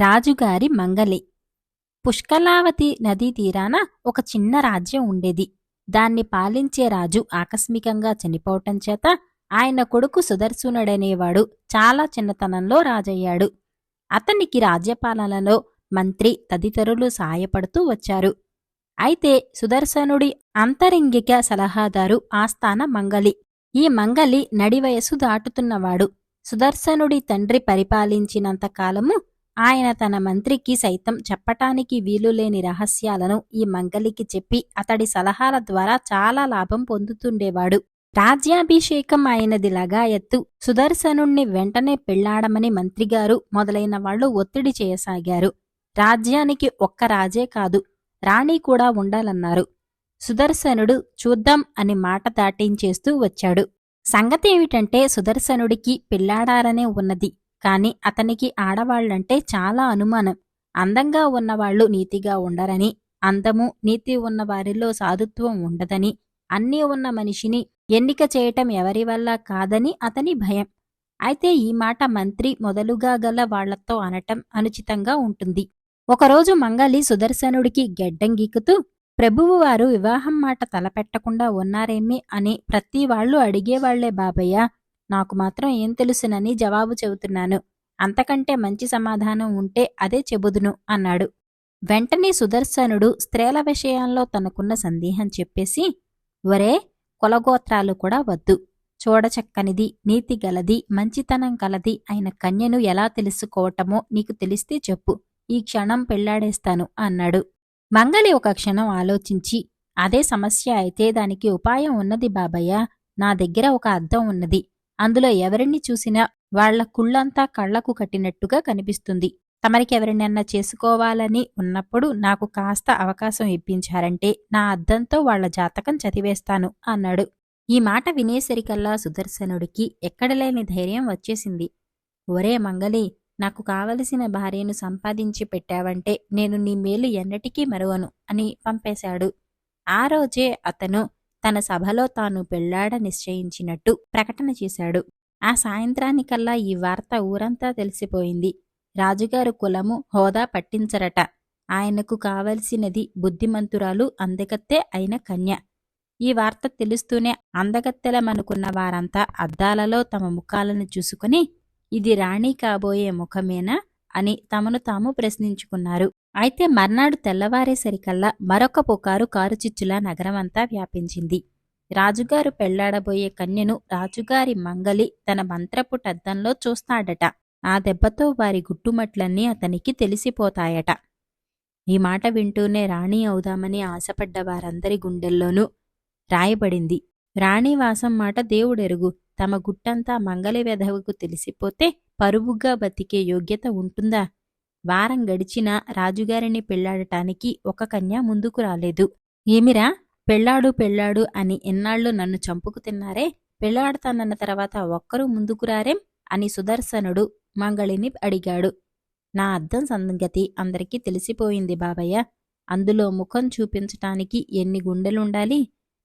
రాజుగారి మంగలి. పుష్కలావతి నదీ తీరాన ఒక చిన్న రాజ్యం ఉండేది. దాన్ని పాలించే రాజు ఆకస్మికంగా చనిపోవటం చేత ఆయన కొడుకు సుదర్శనుడనేవాడు చాలా చిన్నతనంలో రాజయ్యాడు. అతనికి రాజ్యపాలనలో మంత్రి తదితరులు సాయపడుతూ వచ్చారు. అయితే సుదర్శనుడి అంతరింగిక సలహాదారు ఆస్థాన మంగలి. ఈ మంగలి నడివయసు దాటుతున్నవాడు. సుదర్శనుడి తండ్రి పరిపాలించినంతకాలము ఆయన తన మంత్రికి సైతం చెప్పటానికి వీలులేని రహస్యాలను ఈ మంగలికి చెప్పి అతడి సలహాల ద్వారా చాలా లాభం పొందుతుండేవాడు. రాజ్యాభిషేకం అయినది లగాయత్తు సుదర్శనుణ్ణి వెంటనే పెళ్ళాడమని మంత్రిగారు మొదలైన వాళ్ళు ఒత్తిడి చేయసాగారు. రాజ్యానికి ఒక్క రాజే కాదు రాణి కూడా ఉండాలన్నారు. సుదర్శనుడు చూద్దాం అని మాట దాటించేస్తూ వచ్చాడు. సంగతేమిటంటే సుదర్శనుడికి పెళ్ళాడాలనే ఉన్నది. కాని అతనికి ఆడవాళ్ళంటే చాలా అనుమానం. అందంగా ఉన్నవాళ్ళు నీతిగా ఉండరని అందము నీతి ఉన్న వారిలో సాధుత్వం ఉండదని అన్నీ ఉన్న మనిషిని ఎన్నిక చేయటం ఎవరి వల్ల కాదని అతని భయం. అయితే ఈ మాట మంత్రి మొదలుగా గల వాళ్ళతో అనటం అనుచితంగా ఉంటుంది. ఒకరోజు మంగలి సుదర్శనుడికి గెడ్డం గీకుతూ ప్రభువువారు వివాహం మాట తలపెట్టకుండా ఉన్నారేమి? అని ప్రతి వాళ్ళు అడిగేవాళ్ళే బాబయ్య నాకు మాత్రం ఏం తెలుసునని జవాబు చెబుతున్నాను. అంతకంటే మంచి సమాధానం ఉంటే అదే చెబుదును అన్నాడు. వెంటనే సుదర్శనుడు స్త్రీల విషయంలో తనకున్న సందేహం చెప్పేసి ఒరే కులగోత్రాలు కూడా వద్దు. చూడచక్కనిది నీతి గలది మంచితనం గలది అయిన కన్యను ఎలా తెలుసుకోవటమో నీకు తెలిస్తే చెప్పు. ఈ క్షణం పెళ్ళాడేస్తాను అన్నాడు. మంగలి ఒక క్షణం ఆలోచించి అదే సమస్య అయితే దానికి ఉపాయం ఉన్నది బాబయ్య. నా దగ్గర ఒక అద్దం ఉన్నది. అందులో ఎవరిని చూసినా వాళ్ళ కుళ్ళంతా కళ్ళకు కట్టినట్టుగా కనిపిస్తుంది. తమరికి ఎవరినన్నా చేసుకోవాలని ఉన్నప్పుడు నాకు కాస్త అవకాశం ఇప్పించారంటే నా అద్దంతో వాళ్ళ జాతకం చదివేస్తాను అన్నాడు. ఈ మాట వినేసరికల్లా సుదర్శనుడికి ఎక్కడలేని ధైర్యం వచ్చేసింది. ఒరే మంగలి నాకు కావలసిన భార్యను సంపాదించి పెట్టావంటే నేను నీ మేలు ఎన్నటికీ మరువను అని పంపేశాడు. ఆ రోజే అతను తన సభలో తాను పెళ్ళాడ నిశ్చయించినట్టు ప్రకటన చేశాడు. ఆ సాయంత్రానికల్లా ఈ వార్త ఊరంతా తెలిసిపోయింది. రాజుగారు కులము హోదా పట్టించరట. ఆయనకు కావలసినది బుద్ధిమంతురాలు అందగత్తె అయిన కన్య. ఈ వార్త తెలుస్తూనే అందగత్తెలమనుకున్న వారంతా అద్దాలలో తమ ముఖాలను చూసుకుని ఇది రాణి కాబోయే ముఖమేనా అని తమను తాము ప్రశ్నించుకున్నారు. అయితే మర్నాడు తెల్లవారేసరికల్లా మరొక పుకారు కారుచిచ్చులా నగరమంతా వ్యాపించింది. రాజుగారు పెళ్ళాడబోయే కన్యను రాజుగారి మంగలి తన మంత్రపు టద్దంలో చూస్తాడట. ఆ దెబ్బతో వారి గుట్టుమట్లన్నీ అతనికి తెలిసిపోతాయట. ఈ మాట వింటూనే రాణి అవుదామని ఆశపడ్డ వారందరి గుండెల్లోనూ రాయబడింది. రాణివాసం మాట దేవుడెరుగు. తమ గుట్టంతా మంగలి వెధవకు తెలిసిపోతే పరువుగా బతికే యోగ్యత ఉంటుందా? వారం గడిచినా రాజుగారిని పెళ్ళాడటానికి ఒక కన్య ముందుకు రాలేదు. ఏమిరా? పెళ్ళాడు పెళ్ళాడు అని ఎన్నాళ్ళు నన్ను చంపుకు తిన్నారే? పెళ్ళాడతానన్న తర్వాత ఒక్కరూ ముందుకు రారేం? అని సుదర్శనుడు మంగళిని అడిగాడు. నా అర్థం సంగతి అందరికీ తెలిసిపోయింది బాబయ్య. అందులో ముఖం చూపించటానికి ఎన్ని గుండెలుండాలి?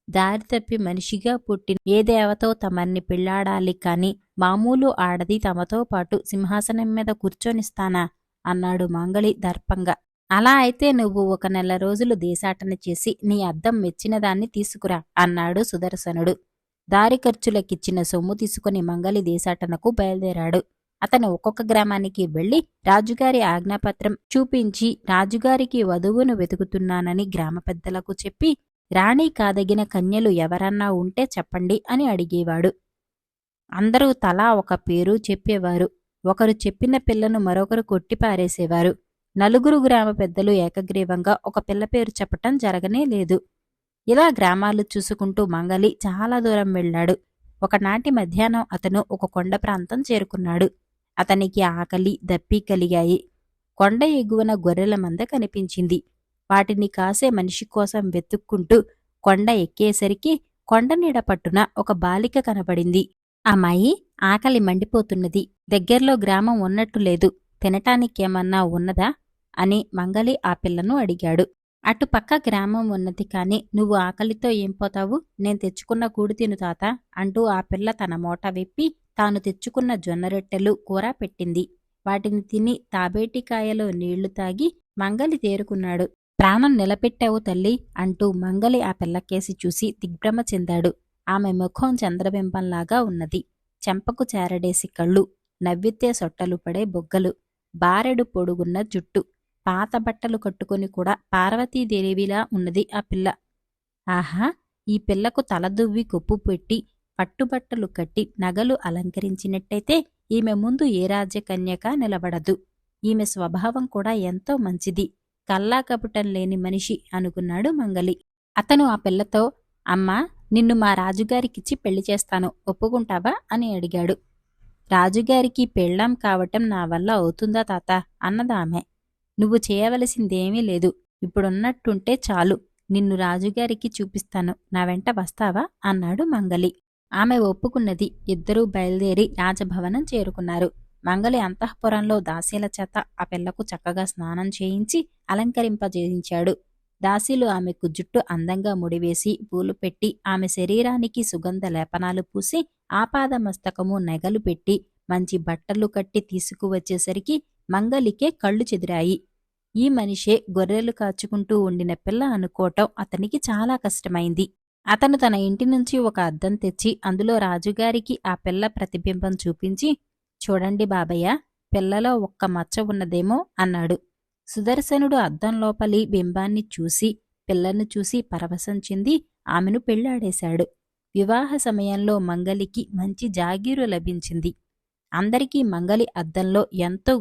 దారి తప్పి మనిషిగా పుట్టిన ఏ దేవతో తమర్ని పెళ్ళాడాలి కాని మామూలు ఆడది తమతో పాటు సింహాసనం మీద కూర్చొనిస్తానా అన్నాడు మంగళి దర్పంగా. అలా అయితే నువ్వు ఒక నెల రోజులు దేశాటన చేసి నీ అద్దం మెచ్చినదాన్ని తీసుకురా అన్నాడు సుదర్శనుడు. దారి ఖర్చులకిచ్చిన సొమ్ము తీసుకుని మంగలి దేశాటనకు బయలుదేరాడు. అతను ఒక్కొక్క గ్రామానికి వెళ్ళి రాజుగారి ఆజ్ఞాపత్రం చూపించి రాజుగారికి వధువును వెతుకుతున్నానని గ్రామ పెద్దలకు చెప్పి రాణి కాదగిన కన్యలు ఎవరన్నా ఉంటే చెప్పండి అని అడిగేవాడు. అందరూ తలా ఒక పేరు చెప్పేవారు. ఒకరు చెప్పిన పిల్లను మరొకరు కొట్టిపారేసేవారు నలుగురు గ్రామ పెద్దలు ఏకగ్రీవంగా ఒక పిల్ల పేరు చెప్పటం జరగనే లేదు. ఇలా గ్రామాలు చూసుకుంటూ మంగలి చాలా దూరం వెళ్ళాడు. ఒకనాటి మధ్యాహ్నం అతను ఒక కొండ ప్రాంతం చేరుకున్నాడు. అతనికి ఆకలి దప్పి కలిగాయి. కొండ ఎగువన గొర్రెల మంద కనిపించింది. వాటిని కాసే మనిషి కోసం వెతుక్కుంటూ కొండ ఎక్కేసరికి కొండ నీడ పట్టున ఒక బాలిక కనబడింది. అమ్మాయి ఆకలి మండిపోతున్నది. దగ్గర్లో గ్రామం ఉన్నట్టు లేదు. తినటానికేమన్నా ఉన్నదా? అని మంగలి ఆ పిల్లను అడిగాడు. అటుపక్క గ్రామం ఉన్నది కాని నువ్వు ఆకలితో ఏం పోతావు? నేను తెచ్చుకున్న కూడి తిను తాత అంటూ ఆ పిల్ల తన మోట విప్పి తాను తెచ్చుకున్న జొన్నరొట్టెలు కూర పెట్టింది. వాటిని తిని తాబేటికాయలో నీళ్ళు తాగి మంగలి తేరుకున్నాడు. ప్రాణం నిలబెట్టావు తల్లి అంటూ మంగలి ఆ పిల్లకేసి చూసి దిగ్భ్రమ చెందాడు. ఆమె ముఖం చంద్రబింబంలాగా ఉన్నది. చెంపకు చేరడేసి కళ్ళు నవ్వితే సొట్టలు పడే బొగ్గలు బారెడు పొడుగున్న జుట్టు పాత బట్టలు కట్టుకొని కూడా పార్వతీదేవిలా ఉన్నది ఆ పిల్ల. ఆహా ఈ పిల్లకు తలదువ్వి కొప్పు పెట్టి పట్టుబట్టలు కట్టి నగలు అలంకరించినట్టయితే ఈమె ముందు ఏ రాజ్యకన్యక నిలబడదు. ఈమె స్వభావం కూడా ఎంతో మంచిది. కల్లాకపుటం లేని మనిషి అనుకున్నాడు మంగలి. అతను ఆ పిల్లతో అమ్మా నిన్ను మా రాజుగారికిచ్చి పెళ్ళి చేస్తాను. ఒప్పుకుంటావా? అని అడిగాడు. రాజుగారికి పెళ్ళాం కావటం నా వల్ల అవుతుందా తాత? అన్నదామె నువ్వు చేయవలసిందేమీ లేదు. ఇప్పుడున్నట్టుంటే చాలు. నిన్ను రాజుగారికి చూపిస్తాను. నా వెంట వస్తావా? అన్నాడు మంగలి. ఆమె ఒప్పుకున్నది. ఇద్దరూ బయలుదేరి రాజభవనం చేరుకున్నారు. మంగలి అంతఃపురంలో దాసీల చేత ఆ పిల్లకు చక్కగా స్నానం చేయించి అలంకరింపజేయించాడు. దాసీలు ఆమెకు జుట్టు అందంగా ముడివేసి పూలు పెట్టి ఆమె శరీరానికి సుగంధ లేపనాలు పూసి ఆపాద మస్తకము నెగలు పెట్టి మంచి బట్టలు కట్టి తీసుకువచ్చేసరికి మంగలికే కళ్ళు చెదిరాయి. ఈ మనిషే గొర్రెలు కాచుకుంటూ ఉండిన పిల్ల అనుకోవటం అతనికి చాలా కష్టమైంది. అతను తన ఇంటి నుంచి ఒక అద్దం తెచ్చి అందులో రాజుగారికి ఆ పిల్ల ప్రతిబింబం చూపించి చూడండి బాబయ్య పిల్లలో ఒక్క మచ్చ ఉన్నదేమో అన్నాడు. సుదర్శనుడు అద్దం లోపలి బింబాన్ని చూసి పిల్లను చూసి పరవశం చెంది ఆమెను పెళ్ళాడేశాడు వివాహ సమయంలో మంగలికి మంచి జాగీరు లభించింది. అందరికీ మంగలి అద్దంలో ఎంతో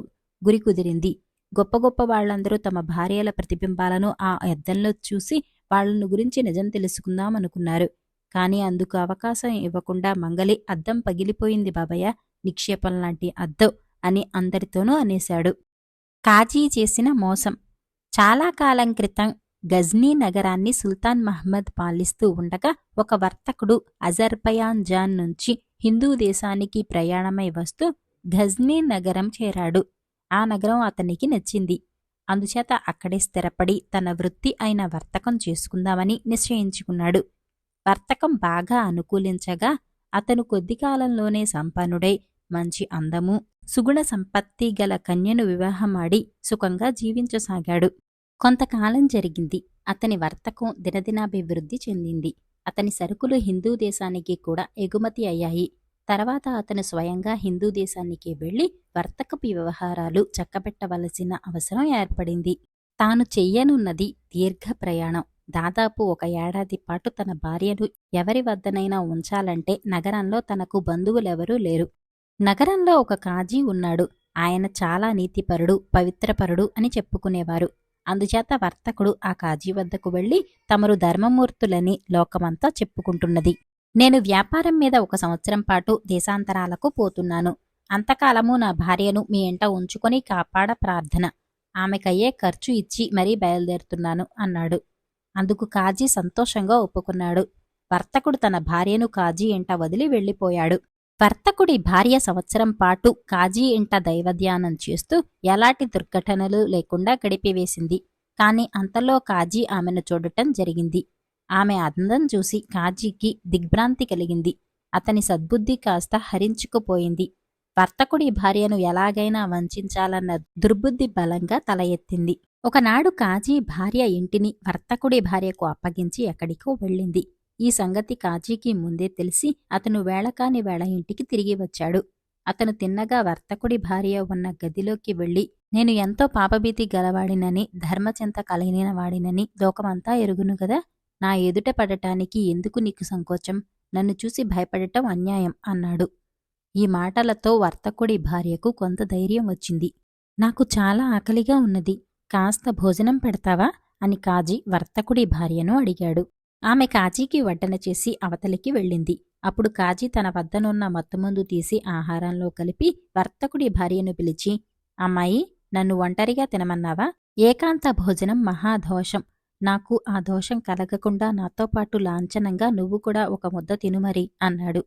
గురి కుదిరింది. గొప్ప గొప్ప వాళ్ళందరూ తమ భార్యల ప్రతిబింబాలను ఆ అద్దంలో చూసి వాళ్ళను గురించి నిజం తెలుసుకుందామనుకున్నారు. కానీ అందుకు అవకాశం ఇవ్వకుండా మంగలి అద్దం పగిలిపోయింది బాబయ్య నిక్షేపం లాంటి అద్దం అని అందరితోనూ అనేశాడు. కాజీ చేసిన మోసం. చాలా కాలం క్రితం గజ్నీ నగరాన్ని సుల్తాన్ మహమ్మద్ పాలిస్తూ ఉండగా ఒక వర్తకుడు అజర్బయాన్ జాన్ నుంచి హిందూ దేశానికి ప్రయాణమై వస్తూ ఘజ్నీ నగరం చేరాడు. ఆ నగరం అతనికి నచ్చింది. అందుచేత అక్కడే స్థిరపడి తన వృత్తి అయిన వర్తకం చేసుకుందామని నిశ్చయించుకున్నాడు. వర్తకం బాగా అనుకూలించగా అతను కొద్ది కాలంలోనే సంపన్నుడై మంచి అందము సుగుణ సంపత్తి గల కన్యను వివాహమాడి సుఖంగా జీవించసాగాడు. కొంతకాలం జరిగింది. అతని వర్తకం దినదినాభివృద్ధి చెందింది. అతని సరుకులు హిందూ దేశానికి కూడా ఎగుమతి అయ్యాయి. తర్వాత అతను స్వయంగా హిందూ దేశానికి వెళ్ళి వర్తకపు వ్యవహారాలు చక్కబెట్టవలసిన అవసరం ఏర్పడింది. తాను చెయ్యనున్నది దీర్ఘ ప్రయాణం. దాదాపు ఒక ఏడాది పాటు తన భార్యను ఎవరి వద్దనైనా ఉంచాలంటే నగరంలో తనకు బంధువులెవరూ లేరు. నగరంలో ఒక కాజీ ఉన్నాడు. ఆయన చాలా నీతిపరుడు పవిత్రపరుడు అని చెప్పుకునేవారు. అందుచేత వర్తకుడు ఆ కాజీ వద్దకు వెళ్ళి తమరు ధర్మమూర్తులని లోకమంతా చెప్పుకుంటున్నది. నేను వ్యాపారం మీద ఒక సంవత్సరం పాటు దేశాంతరాలకు పోతున్నాను. అంతకాలము నా భార్యను మీ ఎంట ఉంచుకొని కాపాడ ప్రార్థన. ఆమెకయ్యే ఖర్చు ఇచ్చి మరీ బయలుదేరుతున్నాను అన్నాడు. అందుకు కాజీ సంతోషంగా ఒప్పుకున్నాడు. వర్తకుడు తన భార్యను కాజీ ఎంట వదిలి వెళ్ళిపోయాడు. వర్తకుడి భార్య సంవత్సరం పాటు కాజీ ఇంట దైవధ్యానం చేస్తూ ఎలాంటి దుర్ఘటనలు లేకుండా గడిపివేసింది. కాని అంతలో కాజీ ఆమెను చూడటం జరిగింది. ఆమె అందం చూసి కాజీకి దిగ్భ్రాంతి కలిగింది. అతని సద్బుద్ధి కాస్త హరించుకుపోయింది. వర్తకుడి భార్యను ఎలాగైనా వంచాలన్న దుర్బుద్ధి బలంగా తల ఎత్తింది. ఒకనాడు కాజీ భార్య ఇంటిని వర్తకుడి భార్యకు అప్పగించి ఎక్కడికో వెళ్ళింది. ఈ సంగతి కాజీకి ముందే తెలిసి అతను వేళకాని వేళ ఇంటికి తిరిగి వచ్చాడు. అతను తిన్నగా వర్తకుడి భార్య ఉన్న గదిలోకి వెళ్ళి నేను ఎంతో పాపభీతి గలవాడినని ధర్మచింత కలిగిన వాడినని లోకమంతా ఎరుగును గదా? నా ఎదుట పడటానికి ఎందుకు నీకు సంకోచం? నన్ను చూసి భయపడటం అన్యాయం అన్నాడు. ఈ మాటలతో వర్తకుడి భార్యకు కొంత ధైర్యం వచ్చింది. నాకు చాలా ఆకలిగా ఉన్నది. కాస్త భోజనం పెడతావా? అని కాజీ వర్తకుడి భార్యను అడిగాడు. ఆమె కాజీకి వడ్డన చేసి అవతలికి వెళ్ళింది. అప్పుడు కాజీ తన వద్దనున్న మత్తుమందు తీసి ఆహారంలో కలిపి వర్తకుడి భార్యను పిలిచి అమ్మాయి నన్ను ఒంటరిగా తినమన్నావా? ఏకాంత భోజనం మహాదోషం నాకు ఆ దోషం కలగకుండా నాతో పాటు లాంఛనంగా నువ్వు కూడా ఒక ముద్ద తినుమరి అన్నాడు.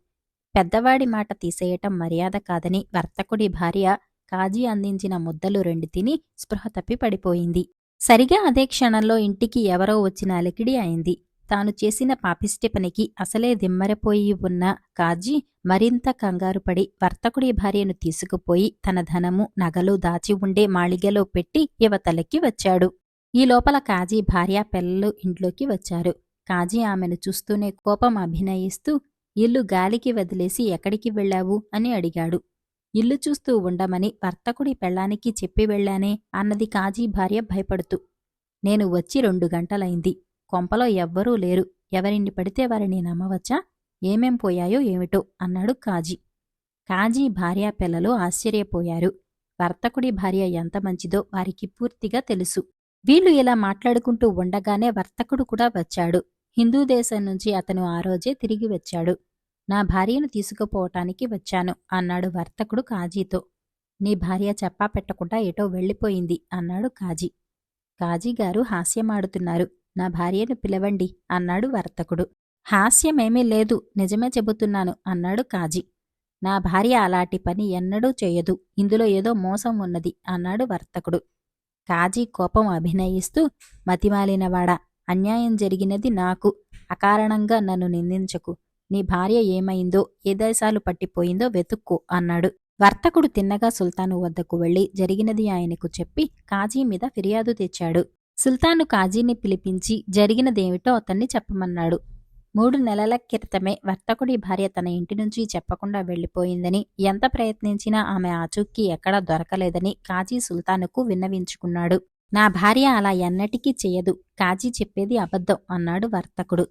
పెద్దవాడి మాట తీసేయటం మర్యాద కాదని వర్తకుడి భార్య కాజీ అందించిన ముద్దలు రెండు తిని స్పృహ తప్పి పడిపోయింది. సరిగా అదే క్షణంలో ఇంటికి ఎవరో వచ్చిన అలికిడి అయింది. తాను చేసిన పాపిష్టి పనికి అసలే దిమ్మరపోయి ఉన్న కాజీ మరింత కంగారుపడి వర్తకుడి భార్యను తీసుకుపోయి తన ధనము నగలు దాచి ఉండే మాళిగలో పెట్టి యువతలకి వచ్చాడు. ఈ లోపల కాజీ భార్య పిల్లలు ఇంట్లోకి వచ్చారు. కాజీ ఆమెను చూస్తూనే కోపం అభినయిస్తూ ఇల్లు గాలికి వదిలేసి ఎక్కడికి వెళ్ళావు? అని అడిగాడు. ఇల్లు చూస్తూ ఉండమని వర్తకుడి పెళ్ళానికి చెప్పి వెళ్ళానే? అన్నది కాజీ భార్య భయపడుతూ. నేను వచ్చి రెండు గంటలైంది. కొంపలో ఎవ్వరూ లేరు. ఎవరిని పడితే వారిని నమ్మవచ్చా? ఏమేం పోయాయో ఏమిటో అన్నాడు కాజీ. కాజీ భార్యా పిల్లలు ఆశ్చర్యపోయారు. వర్తకుడి భార్య ఎంత మంచిదో వారికి పూర్తిగా తెలుసు. వీళ్ళు ఇలా మాట్లాడుకుంటూ ఉండగానే వర్తకుడు కూడా వచ్చాడు. హిందూ దేశం నుంచి అతను ఆ రోజే తిరిగి వచ్చాడు. నా భార్యను తీసుకుపోవటానికి వచ్చాను అన్నాడు వర్తకుడు కాజీతో. నీ భార్య చెప్పా పెట్టకుండా ఎటో వెళ్ళిపోయింది అన్నాడు కాజీ. కాజీగారు హాస్యమాడుతున్నారు. నా భార్యను పిలవండి అన్నాడు వర్తకుడు. హాస్యమేమీ లేదు నిజమే చెబుతున్నాను అన్నాడు కాజీ. నా భార్య అలాంటి పని ఎన్నడూ చేయదు ఇందులో ఏదో మోసం ఉన్నది అన్నాడు వర్తకుడు. కాజీ కోపం అభినయిస్తూ మతిమాలినవాడా అన్యాయం జరిగినది నాకు అకారణంగా నన్ను నిందించకు. నీ భార్య ఏమైందో ఏ దేశాలు పట్టిపోయిందో వెతుక్కో అన్నాడు. వర్తకుడు తిన్నగా సుల్తాను వద్దకు వెళ్ళి జరిగినది ఆయనకు చెప్పి కాజీ మీద ఫిర్యాదు తెచ్చాడు. సుల్తాను కాజీని పిలిపించి జరిగినదేమిటో అతన్ని చెప్పమన్నాడు. మూడు నెలల క్రితమే వర్తకుడి భార్య తన ఇంటి నుంచి చెప్పకుండా వెళ్ళిపోయిందని ఎంత ప్రయత్నించినా ఆమె ఆచూకీ ఎక్కడా దొరకలేదని కాజీ సుల్తానుకు విన్నవించుకున్నాడు. నా భార్య అలా ఎన్నటికీ చేయదు కాజీ చెప్పేది అబద్ధం అన్నాడు వర్తకుడు.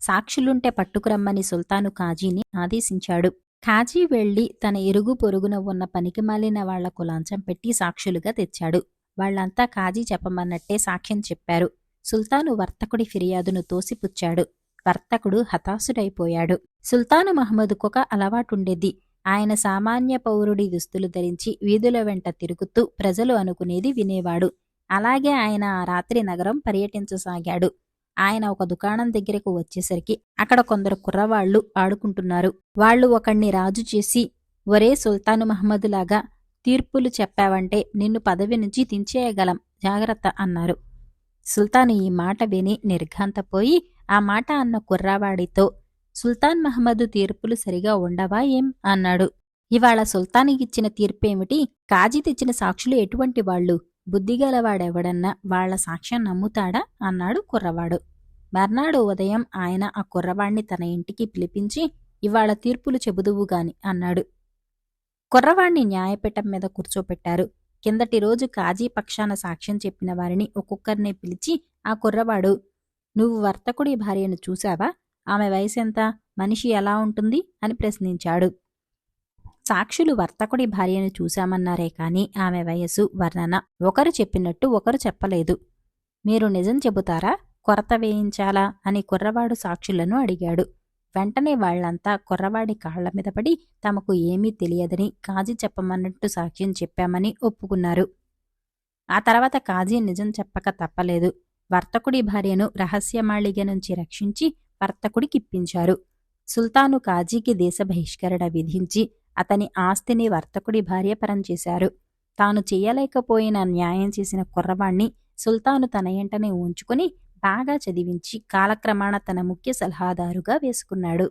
సాక్షులుంటే పట్టుకురమ్మని సుల్తాను కాజీని ఆదేశించాడు. కాజీ వెళ్ళి తన ఇరుగు పొరుగున ఉన్న పనికిమాలిన వాళ్ళకు లంచం పెట్టి సాక్షులుగా తెచ్చాడు. వాళ్ళంతా కాజీ చెప్పమన్నట్టే సాక్ష్యం చెప్పారు. సుల్తాను వర్తకుడి ఫిర్యాదును తోసిపుచ్చాడు. వర్తకుడు హతాశుడైపోయాడు. సుల్తాను మహమ్మదుకొక అలవాటుండేది. ఆయన సామాన్య పౌరుడి దుస్తులు ధరించి వీధుల వెంట తిరుగుతూ ప్రజలు అనుకునేది వినేవాడు. అలాగే ఆయన ఆ రాత్రి నగరం పర్యటించసాగాడు. ఆయన ఒక దుకాణం దగ్గరకు వచ్చేసరికి అక్కడ కొందరు కుర్రవాళ్ళు ఆడుకుంటున్నారు. వాళ్ళు ఒకణ్ణి రాజు చేసి ఒరే సుల్తాను మహమ్మదులాగా తీర్పులు చెప్పావంటే నిన్ను పదవి నుంచి దించేయగలం. జాగ్రత్త అన్నారు. సుల్తాను ఈ మాట విని నిర్ఘాంతపోయి ఆ మాట అన్న కుర్రావాడితో సుల్తాన్ మహమ్మదు తీర్పులు సరిగా ఉండవా ఏం? అన్నాడు. ఇవాళ సుల్తానికిచ్చిన తీర్పేమిటి? కాజీ తెచ్చిన సాక్షులు ఎటువంటి వాళ్ళు? బుద్ధిగలవాడెవడన్నా వాళ్ళ సాక్ష్యం నమ్ముతాడా? అన్నాడు కుర్రవాడు. మర్నాడు ఉదయం ఆయన ఆ కుర్రవాణ్ణి తన ఇంటికి పిలిపించి ఇవాళ తీర్పులు చెబుదువుగాని అన్నాడు. కుర్రవాణ్ణి న్యాయపీఠం మీద కూర్చోపెట్టారు. కిందటి రోజు కాజీ పక్షాన సాక్ష్యం చెప్పిన వారిని ఒక్కొక్కరిని పిలిచి ఆ కుర్రవాడు నువ్వు వర్తకుడి భార్యను చూశావా? ఆమె వయసెంత మనిషి ఎలా ఉంటుంది? అని ప్రశ్నించాడు. సాక్షులు వర్తకుడి భార్యను చూశామన్నారే కాని ఆమె వయస్సు వర్ణన ఒకరు చెప్పినట్టు ఒకరు చెప్పలేదు. మీరు నిజం చెబుతారా? కొరత వేయించాలా? అని కుర్రవాడు సాక్షులను అడిగాడు. వెంటనే వాళ్ళంతా కుర్రవాడి కాళ్ళ మీద పడి తమకు ఏమీ తెలియదని కాజీ చెప్పమన్నట్టు సాక్ష్యం చెప్పామని ఒప్పుకున్నారు. ఆ తర్వాత కాజీ నిజం చెప్పక తప్పలేదు. వర్తకుడి భార్యను రహస్యమాళిగ నుంచి రక్షించి వర్తకుడికిప్పించారు సుల్తాను కాజీకి దేశ బహిష్కరణ విధించి అతని ఆస్తిని వర్తకుడి భార్యపరం చేశారు. తాను చేయలేకపోయిన న్యాయం చేసిన కుర్రవాణ్ణి సుల్తాను తన ఎంటనే ఉంచుకుని బాగా చదివించి కాలక్రమాన తన ముఖ్య సలహాదారుగా వేసుకున్నాడు.